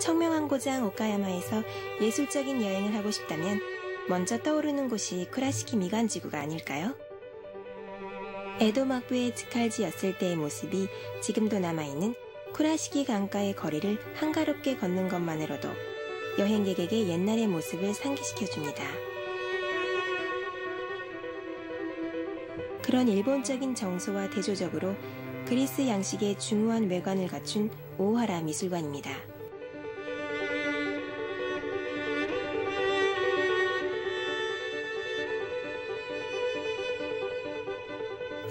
청명한 고장 오카야마에서 예술적인 여행을 하고 싶다면 먼저 떠오르는 곳이 쿠라시키 미간지구가 아닐까요? 에도 막부의 즈칼지였을 때의 모습이 지금도 남아있는 쿠라시키 강가의 거리를 한가롭게 걷는 것만으로도 여행객에게 옛날의 모습을 상기시켜줍니다. 그런 일본적인 정서와 대조적으로 그리스 양식의 중후한 외관을 갖춘 오하라 미술관입니다.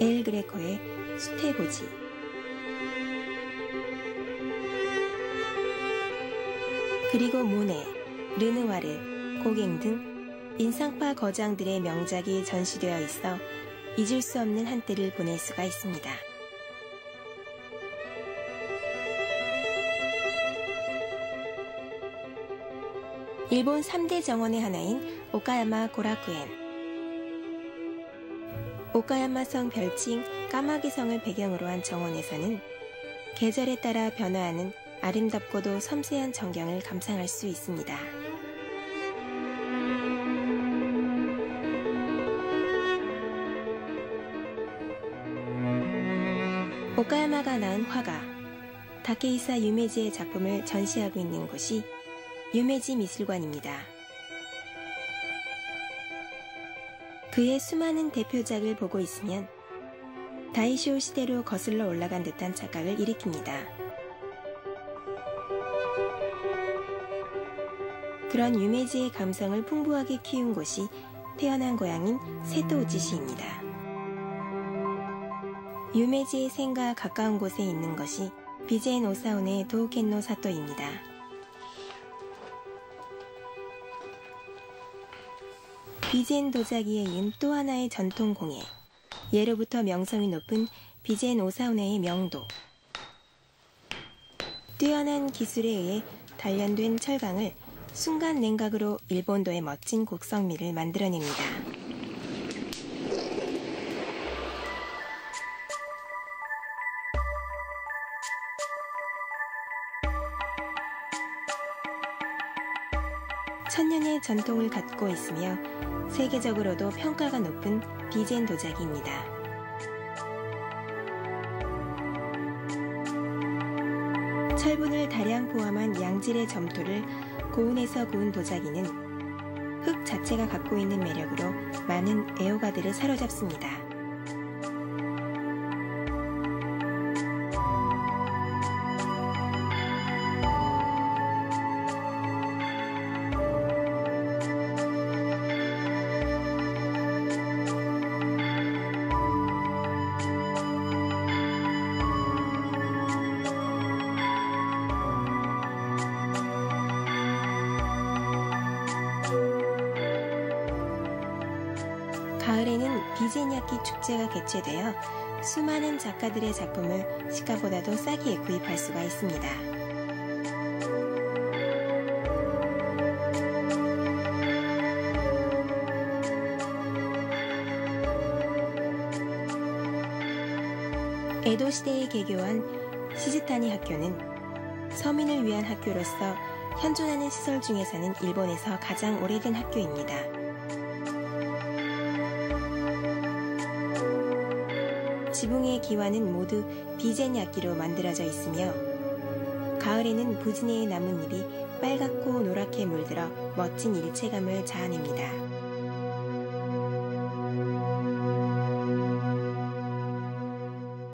엘 그레코의 수태고지 그리고 모네, 르누와르, 고갱 등 인상파 거장들의 명작이 전시되어 있어 잊을 수 없는 한때를 보낼 수가 있습니다. 일본 3대 정원의 하나인 오카야마 고라쿠엔 오카야마성 별칭 까마귀성을 배경으로 한 정원에서는 계절에 따라 변화하는 아름답고도 섬세한 전경을 감상할 수 있습니다. 오카야마가 낳은 화가 다케이사 유메지의 작품을 전시하고 있는 곳이 유메지 미술관입니다. 그의 수많은 대표작을 보고 있으면 다이쇼 시대로 거슬러 올라간 듯한 착각을 일으킵니다. 그런 유메지의 감성을 풍부하게 키운 곳이 태어난 고향인 세토우지시입니다. 유메지의 생과 가까운 곳에 있는 것이 비제인 오사온의 도우켄노 사토입니다. 비젠 도자기에 이은 또 하나의 전통 공예. 예로부터 명성이 높은 비젠 오사운의 명도. 뛰어난 기술에 의해 단련된 철강을 순간 냉각으로 일본도의 멋진 곡성미를 만들어냅니다. 천년의 전통을 갖고 있으며 세계적으로도 평가가 높은 비젠 도자기입니다. 철분을 다량 포함한 양질의 점토를 고온에서 구운 도자기는 흙 자체가 갖고 있는 매력으로 많은 애호가들을 사로잡습니다. 가을에는 비제냐키 축제가 개최되어 수많은 작가들의 작품을 시가보다도 싸게 구입할 수가 있습니다. 에도 시대에 개교한 시즈타니 학교는 서민을 위한 학교로서 현존하는 시설 중에서는 일본에서 가장 오래된 학교입니다. 지붕의 기와는 모두 비젠 약기로 만들어져 있으며 가을에는 부진의 나뭇잎이 빨갛고 노랗게 물들어 멋진 일체감을 자아냅니다.